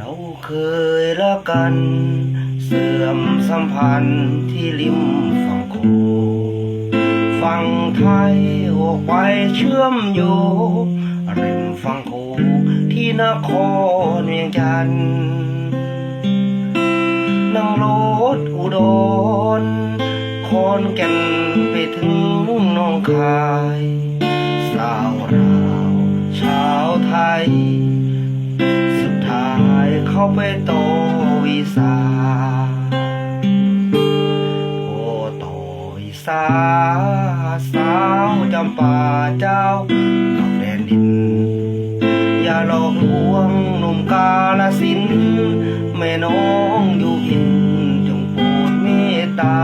เราเคยรักกัน เสื่อมสัมพันธ์ที่ริมฝั่งโขงฝั่งไทยออกไปเชื่อมโยงริมฝั่งโขที่นครเวียงจันทร์นั่งรถอุดรคอนแก่นไปถึงหน้องคาย สาวราวชาวไทย เข้าไปโตอวีซาโอ้โตอวีซาสาวจำปาเจ้ากับแดนดิน อย่าหลอกลวงหนุ่มกาลสิน แม่น้องอยู่หินจงโปรดเมตตา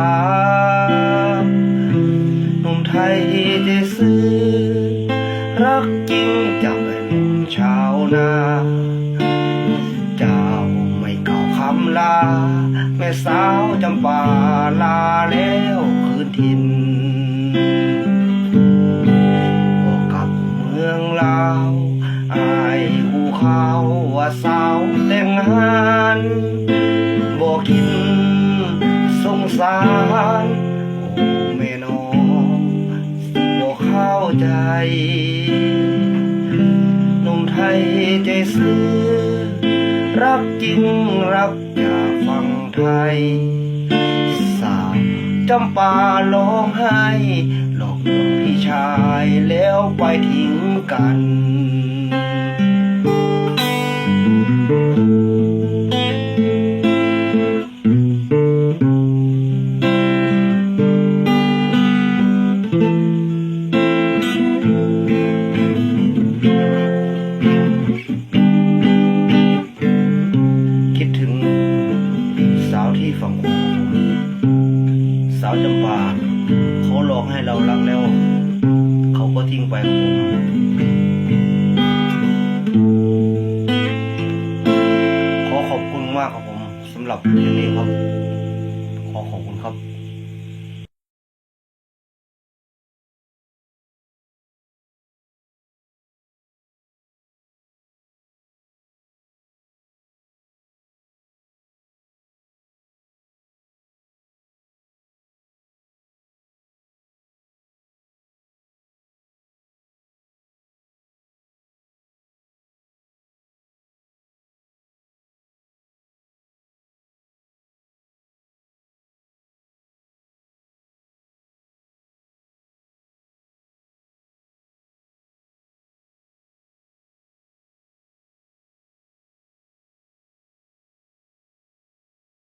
หนุ่มไทยจะซื้อ รักจริงจะเป็นชาวนาำลา แม่สาวจำปาลาแล้วคืนทินบอกกับเมืองลาวอายหูข่าวว่าสาวแต่งงานบอกกินสงสารโอ้แม่น้องบอกเข้าใจนุ่มไทยใจซื้อ รักจริงรักจากฟังไทยสาวจำปาร้องไห้หลอกลวงพี่ชายแล้วไปทิ้งกันาวจำปาเขาหลอกให้เรารักแล้ว เขาก็ทิ้งไปครับผมขอขอบคุณมากครับผมสำหรับเพลงนี้ครับ ขอขอบคุณครับ